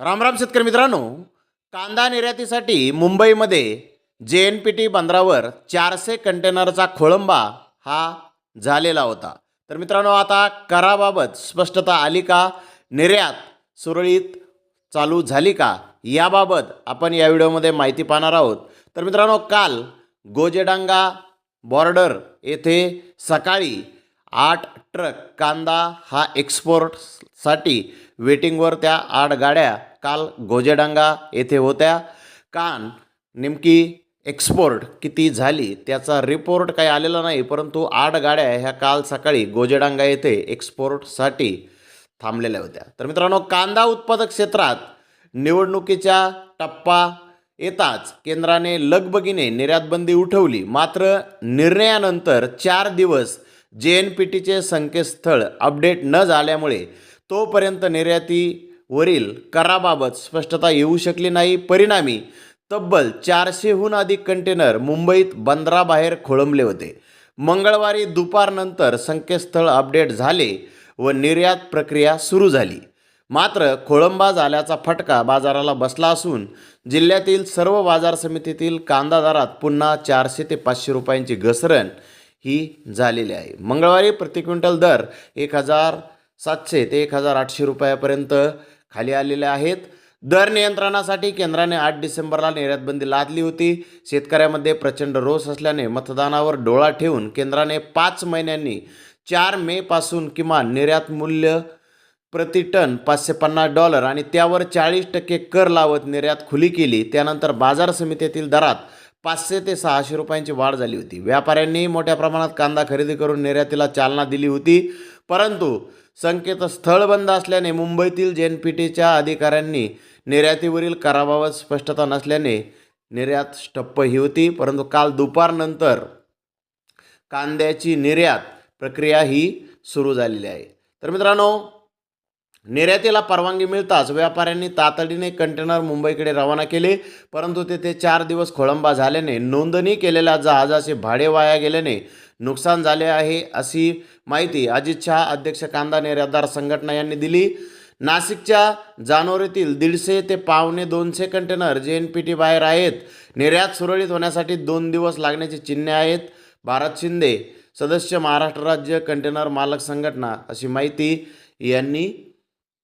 रामराम शेतकरी मित्रांनो कांदा निर्यातीसाठी मुंबईमध्ये जे एन पी टी बंदरावर चारशे कंटेनरचा खोळंबा हा झालेला होता. तर मित्रांनो आता कराबाबत स्पष्टता आली का? निर्यात सुरळीत चालू झाली का? याबाबत आपण या व्हिडिओमध्ये माहिती पाहणार आहोत. तर मित्रांनो काल गोजेडांगा बॉर्डर येथे सकाळी आठ ट्रक कांदा हा एक्सपोर्टसाठी वेटिंगवर त्या आठ गाड्या काल गोजेडांगा येथे होत्या. कान नेमकी एक्सपोर्ट किती झाली त्याचा रिपोर्ट काही आलेला नाही परंतु आठ गाड्या ह्या काल सकाळी गोजेडांगा येथे एक्सपोर्टसाठी थांबलेल्या होत्या. तर मित्रांनो कांदा उत्पादक क्षेत्रात निवडणुकीच्या टप्पा येताच केंद्राने लगबगीने निर्यातबंदी उठवली. मात्र निर्णयानंतर चार दिवस जे एन पी टीचे संकेतस्थळ अपडेट न झाल्यामुळे तोपर्यंत निर्याती वरील कराबाबत स्पष्टता येऊ शकली नाही परिणामी तब्बल चारशेहून अधिक कंटेनर मुंबईत बंदराबाहेर खोळंबले होते. मंगळवारी दुपारनंतर संकेतस्थळ अपडेट झाले व निर्यात प्रक्रिया सुरू झाली. मात्र खोळंबा झाल्याचा फटका बाजाराला बसला असून जिल्ह्यातील सर्व बाजार समितीतील कांदा दरात पुन्हा चारशे ते पाचशे रुपयांची घसरण ही झालेली आहे. मंगळवारी प्रति क्विंटल दर एक हजार सातशे ते एक हजार आठशे रुपयापर्यंत खाली आलेले आहेत. दर नियंत्रणासाठी केंद्राने आठ डिसेंबरला निर्यातबंदी लादली होती. शेतकऱ्यामध्ये प्रचंड रोष असल्याने मतदानावर डोळा ठेवून केंद्राने पाच महिन्यांनी चार मेपासून किमान निर्यात मूल्य प्रति टन पाचशे पन्नास डॉलर आणि त्यावर चाळीस टक्के कर लावत निर्यात खुली केली. त्यानंतर बाजार समितीतील दरात पाचशे ते सहाशे रुपयांची वाढ झाली होती. व्यापाऱ्यांनी मोठ्या प्रमाणात कांदा खरेदी करून निर्यातीला चालना दिली होती. परंतु संकेतस्थळ बंद असल्याने मुंबईतील जे एन पी टीच्या अधिकाऱ्यांनी निर्यातीवरील कराबाबत स्पष्टता नसल्याने निर्यात स्टप्प ही होती. परंतु काल दुपारनंतर कांद्याची निर्यात प्रक्रिया ही सुरू झालेली आहे. तर मित्रांनो निर्यातीला परवानगी मिळताच व्यापाऱ्यांनी तातडीने कंटेनर मुंबईकडे रवाना केले परंतु तेथे चार दिवस खोळंबा झाल्याने नोंदणी केलेल्या जहाजाचे भाडे वाया गेल्याने नुकसान झाले आहे अशी माहिती अजित शहा अध्यक्ष कांदा निर्यातदार संघटना यांनी दिली. नाशिकच्या जानोरीतील दीडशे ते पावणे दोनशे कंटेनर जे एन पी टी बाहेर आहेत. निर्यात सुरळीत होण्यासाठी दोन दिवस लागण्याची चिन्हे आहेत. भारत शिंदे सदस्य महाराष्ट्र राज्य कंटेनर मालक संघटना अशी माहिती यांनी